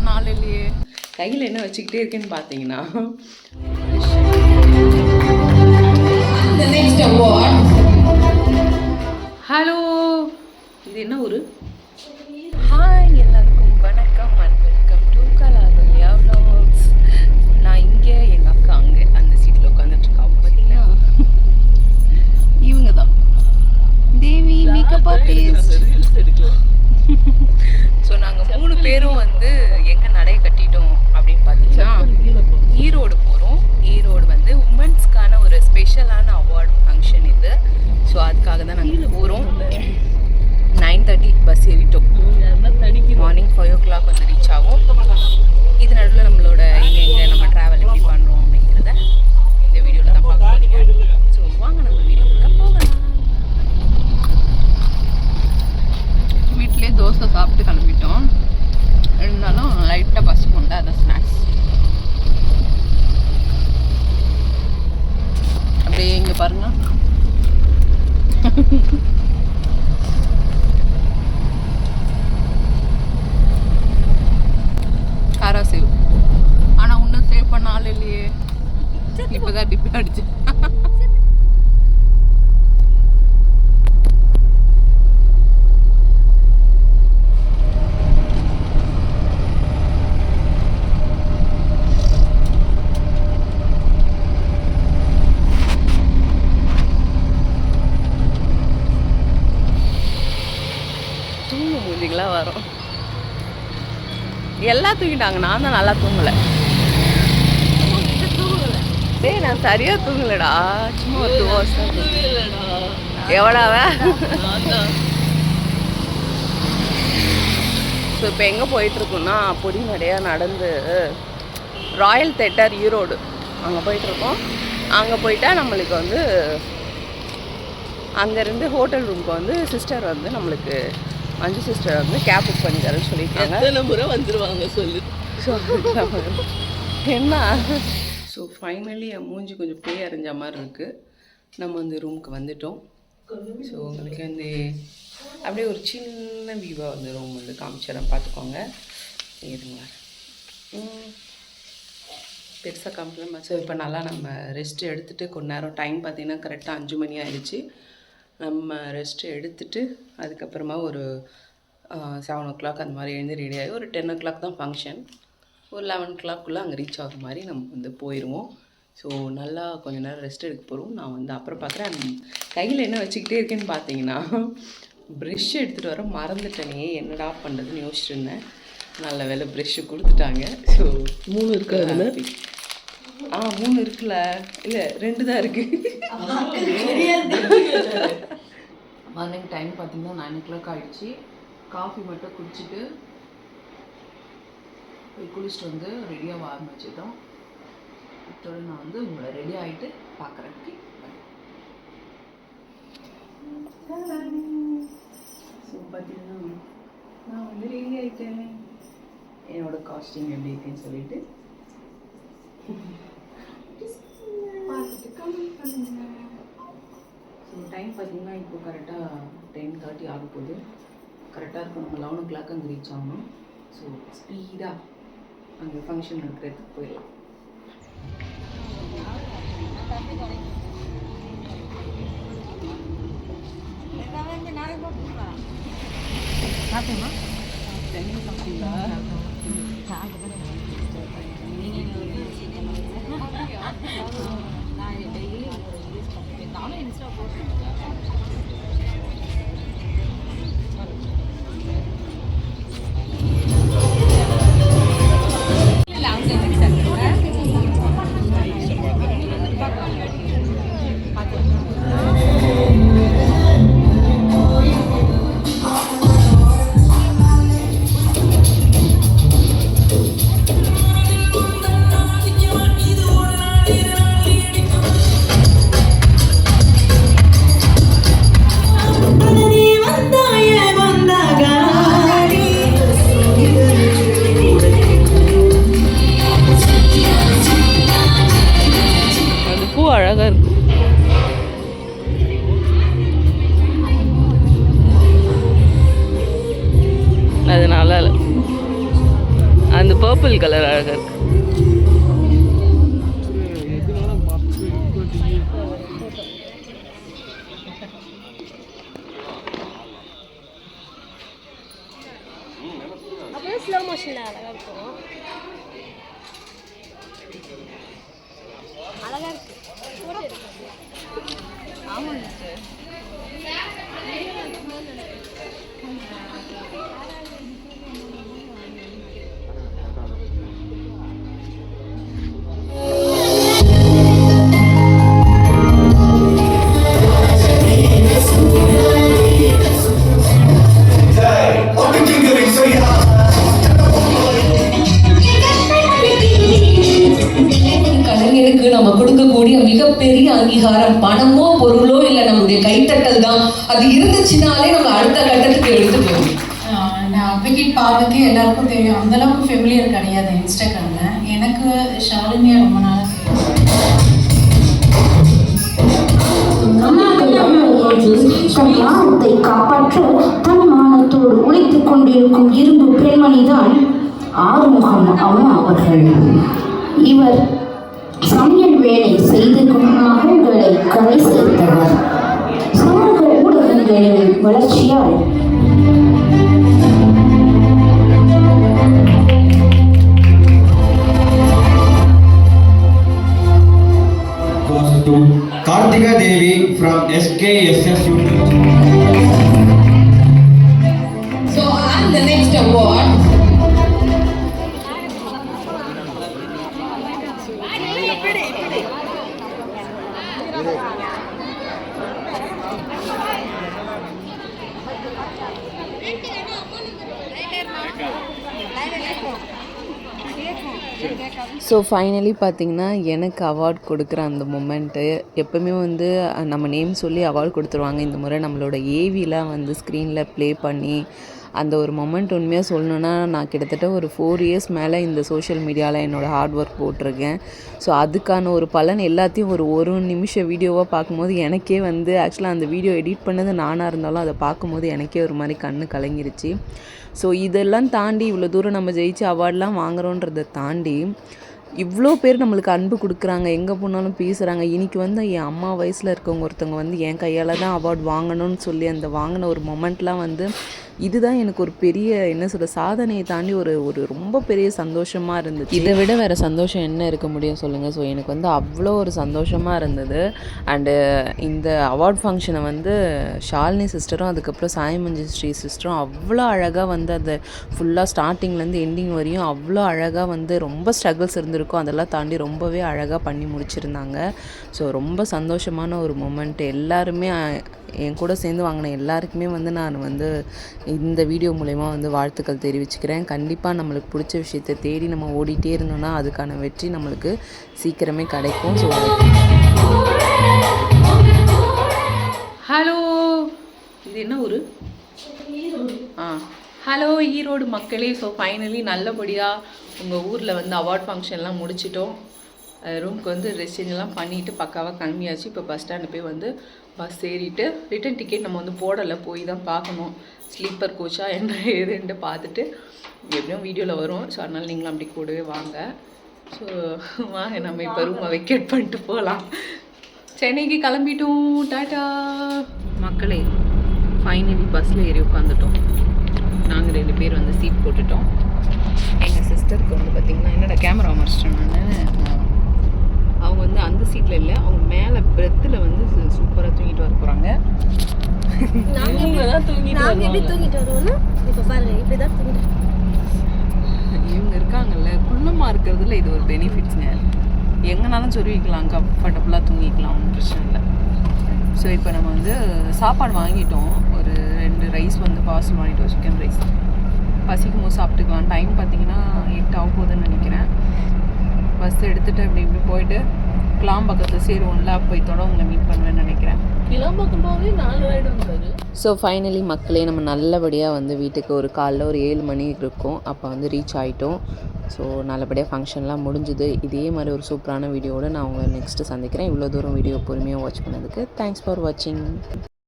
பண்ண ஆள் இல்லையே கையில் என்ன வச்சுக்கிட்டே இருக்கேன்னு பார்த்தீங்கன்னா ஹலோ இது என்ன ஊர் ஹாய் எல்லாருக்கும் வணக்கம் அண்ட் வெல்கம் டு கலாதுல்யா vlogs நான் இங்கே எங்கள் அக்கா அங்கே அந்த சீட்டில் உட்காந்துட்டு இருக்கா பார்த்தீங்கன்னா இவங்க தான் தேவி மேக்கப் ஆர்டிஸ்ட் ஸோ நாங்கள் மூணு பேரும் வந்து எங்கே நடைய கட்டிட்டோம் அப்படின்னு பார்த்தீங்கன்னா ஈரோடு போகிறோம் ஈரோடு வந்து உமன்ஸ்க்கான ஒரு ஸ்பெஷலான அவார்டு ஃபங்க்ஷன் இது ஸோ அதுக்காக தான் நாங்கள் போகிறோம் நைன் தேர்ட்டி பஸ் ஏறிட்டோம் மார்னிங் ஃபைவ் ஓ கிளாக் வந்து ரீச் ஆகும் இது நடுவில் நம்மளோட எங்கே எங்கே நம்ம ட்ராவல் எப்படி பண்ணுறோம் அப்படிங்கிறத இந்த வீடியோவில் தான் பார்க்க போகிறீங்க ஸோ வாங்க நம்ம வீடியோக்குள்ளே போகலாம் வீட்டிலே தோசை சாப்பிட்டு கிளம்பிட்டோம் இருந்தாலும் லைட்டாக பஸ் கொண்டு அதான் ஸ்நாக்ஸ் அப்படியே இங்கே பாருங்க காரா சேவ் ஆனால் இன்னும் சேவ் பண்ண ஆள் இல்லையே இப்போதான் டிப்பி அடிச்சு தூங்க மூஞ்சிங்களா வரும் தூங்கிட்டாங்க நான் தான் நல்லா தூங்கலை. டேய் நான் சரியா தூங்கலடா. சும்மா ஒரு டூ ஹவர்ஸ் தான் எவ்வளோவ? ஸோ இப்போ எங்கே போயிட்டுருக்கோம்னா பொடி நிறையா நடந்து ராயல் தேட்டர் ஈரோடு. அங்கே போயிட்டுருக்கோம். அங்கே போயிட்டா நம்மளுக்கு வந்து அங்கேருந்து ஹோட்டல் ரூமுக்கு வந்து சிஸ்டர் வந்து நம்மளுக்கு மஞ்சு சிஸ்டர் வந்து கேப் புக் பண்ணி தரேன்னு சொல்லியிருக்காங்க. எத்தனை முறை வந்துருவாங்க சொல்லு. ஸோ என்ன? ஸோ ஃபைனலி என் மூஞ்சி கொஞ்சம் பேய் அரைஞ்ச மாதிரி இருக்குது நம்ம வந்து ரூமுக்கு வந்துட்டோம். ஸோ உங்களுக்கு வந்து அப்படியே ஒரு சின்ன வியூவாக வந்து ரூம் வந்து காமிச்சிடறேன். பார்த்துக்கோங்க. இருங்க. பெருசாக காமிக்கலாம் ஸோ இப்போ நல்லா நம்ம ரெஸ்ட் எடுத்துகிட்டு கொஞ்ச நேரம் டைம் பார்த்தீங்கன்னா கரெக்டாக அஞ்சு மணி ஆயிடுச்சு. நம்ம ரெஸ்ட் எடுத்துட்டு அதுக்கப்புறமா ஒரு செவன் ஓ கிளாக் அந்த மாதிரி எழுந்து ரெடி ஆகி ஒரு டென் ஓ கிளாக் தான் ஃபங்க்ஷன் ஒரு லெவன் கிளாக்குள்ளே அங்கே ரீச் ஆகிற மாதிரி நம்ம வந்து போயிடுவோம் ஸோ நல்லா கொஞ்ச நேரம் ரெஸ்ட் எடுக்க போகிறோம் நான் வந்து அப்புறம் பார்க்குறேன் கையில் என்ன வச்சுக்கிட்டே இருக்கேன்னு பார்த்தீங்கன்னா ப்ரெஷ் எடுத்துகிட்டு வர மறந்துட்டேனே. என்னடா பண்ணுறதுன்னு யோசிச்சுட்டு இருந்தேன். நல்ல வேலை ப்ரெஷ்ஷு கொடுத்துட்டாங்க. ஸோ மூணு இருக்கு ஆ மூணு இருக்குல்ல. இல்லை ரெண்டு தான் இருக்கு. மார்னிங் டைம் பார்த்தீங்கன்னா நைன் ஓ கிளாக் ஆகிடுச்சு காஃபி மட்டும் குடிச்சிட்டு போய் குளிச்சுட்டு வந்து ரெடியாக ஆரம்பிச்சிட்டோம் இதோட நான் வந்து உங்களை ரெடி ஆகிட்டு பார்க்குறேன் ஸோ பார்த்தீங்கன்னா நான் வந்து ரெடி ஆகிட்டேன் என்னோட காஸ்டியூம் எப்படி இருக்குன்னு சொல்லிட்டு. ஸோ டைம் பார்த்தீங்கன்னா இப்போ கரெக்டாக டென் தேர்ட்டி ஆக போகுது கரெக்டாக இருக்கும். நம்ம லெவன் ஓ கிளாக் அங்கே ரீச் ஆகணும். ஸோ ஸ்பீடாக அங்கே ஃபங்க்ஷன் நடக்கிறதுக்கு போயிடலாம். அந்த பர்பிள் கலர் அழகாக இருக்கு. அப்படியே ஸ்லோ மோஷனில் அழகாக இருக்கும். அழகாக இருக்கு. போட்டோ எடுக்க பணமோ பொருளோ இல்லை நம்மளுடைய கைத்தட்டல் தான். அது இருந்துச்சுனாலே நம்ம அடுத்த கட்டத்துக்கு எடுத்து போகும் விக்கெட் பார்வதி எல்லாருக்கும் தெரியும். அந்த அளவுக்கு ஃபெமிலியர் கிடையாது இன்ஸ்டாகிராம்ல. எனக்கு ஷாலினியா ரொம்ப நாளாக தன் மானத்தை காப்பாற்ற தன் மானத்தோடு உழைத்துக் கொண்டிருக்கும் இரும்பு பெண்மணிதான் ஆறுமுகம் அம்மா அவர்கள் இவர் சமையல் வேலை செய்து மகன்களை கரை சேர்த்தவர் சமூக ஊடகங்களின் வளர்ச்சியால் goes to Kartika Devi from SKSS so finally பார்த்தீங்கன்னா எனக்கு அவார்ட் கொடுக்குற அந்த மொமெண்ட்டு எப்போவுமே வந்து நம்ம நேம் சொல்லி அவார்ட் கொடுத்துருவாங்க. இந்த முறை நம்மளோட ஏவிலாம் வந்து ஸ்க்ரீனில் ப்ளே பண்ணி அந்த ஒரு மொமெண்ட் உண்மையாக சொல்லணுன்னா நான் கிட்டத்தட்ட ஒரு ஃபோர் இயர்ஸ் மேலே இந்த சோஷியல் மீடியாவில் என்னோடய ஹார்ட் ஒர்க் போட்டிருக்கேன். ஸோ அதுக்கான ஒரு பலன் எல்லாத்தையும் ஒரு ஒரு நிமிஷம் வீடியோவாக பார்க்கும்போது எனக்கே வந்து ஆக்சுவலாக அந்த வீடியோ எடிட் பண்ணது நானாக இருந்தாலும் அதை பார்க்கும்போது எனக்கே ஒரு மாதிரி கண்ணு கலங்கிருச்சு. ஸோ இதெல்லாம் தாண்டி இவ்வளோ தூரம் நம்ம ஜெயிச்சு அவார்ட்லாம் வாங்குறோன்றதை தாண்டி இவ்வளோ பேர் நம்மளுக்கு அன்பு கொடுக்குறாங்க. எங்கே போனாலும் பேசுகிறாங்க இன்றைக்கி வந்து என் அம்மா வயசில் இருக்கவங்க ஒருத்தவங்க வந்து என் கையால் தான் அவார்ட் வாங்கணும்னு சொல்லி அந்த வாங்கின ஒரு மொமெண்ட்லாம் வந்து இதுதான் எனக்கு ஒரு பெரிய என்ன சொல்ற சாதனையை தாண்டி ஒரு ஒரு ரொம்ப பெரிய சந்தோஷமாக இருந்துச்சு. இதை விட வேறு சந்தோஷம் என்ன இருக்க முடியும் சொல்லுங்கள் ஸோ எனக்கு வந்து அவ்வளோ ஒரு சந்தோஷமாக இருந்தது. அண்டு இந்த அவார்ட் ஃபங்க்ஷனை வந்து ஷாலினி சிஸ்டரும் அதுக்கப்புறம் சாய் ஸ்ரீ சிஸ்டரும் அவ்வளோ அழகாக வந்து அதை ஃபுல்லாக ஸ்டார்டிங்லேருந்து எண்டிங் வரையும் அவ்வளோ அழகாக வந்து ரொம்ப ஸ்ட்ரகிள்ஸ் இருந்திருக்கும். அதெல்லாம் தாண்டி ரொம்பவே அழகாக பண்ணி முடிச்சிருந்தாங்க. ஸோ ரொம்ப சந்தோஷமான ஒரு மூமெண்ட் எல்லாருமே என் கூட சேர்ந்து வாங்கின எல்லாருக்குமே வந்து நான் வந்து இந்த வீடியோ மூலயமா வந்து வாழ்த்துக்கள் தெரிவிச்சுக்கிறேன். கண்டிப்பாக நம்மளுக்கு பிடிச்ச விஷயத்தை தேடி நம்ம ஓடிட்டே இருந்தோம்னா அதுக்கான வெற்றி நம்மளுக்கு சீக்கிரமே கிடைக்கும். ஸோ ஹலோ இது என்ன ஊர்? ஆ. ஹலோ ஈரோடு மக்களே. ஸோ ஃபைனலி நல்லபடியாக உங்கள் ஊரில் வந்து அவார்ட் ஃபங்க்ஷன்லாம் முடிச்சிட்டோம். ரூமுக்கு வந்து ட்ரெஸ் பண்ணிவிட்டு பக்காவாக கிளம்பியாச்சு. இப்போ பஸ் ஸ்டாண்டு போய் வந்து பஸ் ஏறிட்டு ரிட்டன் டிக்கெட் நம்ம வந்து போடலை போய் தான் பார்க்கணும். ஸ்லீப்பர் கோச்சா என்ன ஏதுன்ட்டு பார்த்துட்டு எப்படியும் வீடியோவில் வரும். ஸோ அதனால் நீங்களும் அப்படி கூடவே வாங்க. ஸோ வாங்க நம்ம இப்போ ரூமை வெக்கேட் பண்ணிட்டு போகலாம். சென்னைக்கு கிளம்பிட்டோம். டாட்டா மக்களே ஃபைனலி பஸ்ஸில் ஏறி உட்காந்துட்டோம் நாங்கள் ரெண்டு பேர் வந்து சீட் போட்டுட்டோம். எங்கள் சிஸ்டருக்கு வந்து பார்த்திங்கன்னா என்னடா கேமரா மறைச்சிட்டேன் நான்? அவங்க வந்து அந்த சீட்டில் இல்லை. அவங்க மேலே பிரெத்தில் வந்து சூப்பராக தூங்கிட்டு வர போகிறாங்க தூங்கிட்டு வருவோம்னா இப்போ பாருங்க இப்படி தான் தூங்கிட்டு இவங்க இருக்காங்கல்ல குள்ளமாக இருக்கிறதுல இது ஒரு பெனிஃபிட்ஸுங்க எங்கனாலும் சொருவிக்கலாம் கம்ஃபர்டபுளாக தூங்கிக்கலாம் ஒன்றும் பிரச்சனை இல்லை. ஸோ இப்போ நம்ம வந்து சாப்பாடு வாங்கிட்டோம். ஒரு ரெண்டு ரைஸ் வந்து பார்சல் வாங்கிட்டோம் சிக்கன் ரைஸ் பசிக்கும் போது சாப்பிட்டுக்கலாம். டைம் பார்த்தீங்கன்னா எட்டு ஆக போகுதுன்னு நினைக்கிறேன். பஸ் எடுத்துகிட்டு இப்படி இப்படி போயிட்டு கிளாம்பக்கத்தில் சேருவோம்ல அப்போ இதோட உங்களை மீட் பண்ணுவேன்னு நினைக்கிறேன். கிளம்பக்கம் போகவே நாலு ரைடு வந்தாரு ஸோ ஃபைனலி மக்களே நம்ம நல்லபடியாக வந்து வீட்டுக்கு ஒரு காலைல ஒரு ஏழு மணி இருக்கும். அப்போ வந்து ரீச் ஆகிட்டோம் ஸோ நல்லபடியாக ஃபங்க்ஷன்லாம் முடிஞ்சுது. இதே மாதிரி ஒரு சூப்பரான வீடியோவோட நான் உங்களை நெக்ஸ்ட்டு சந்திக்கிறேன். இவ்வளோ தூரம் வீடியோ பொறுமையாக வாட்ச் பண்ணதுக்கு தேங்க்ஸ் ஃபார் வாட்சிங்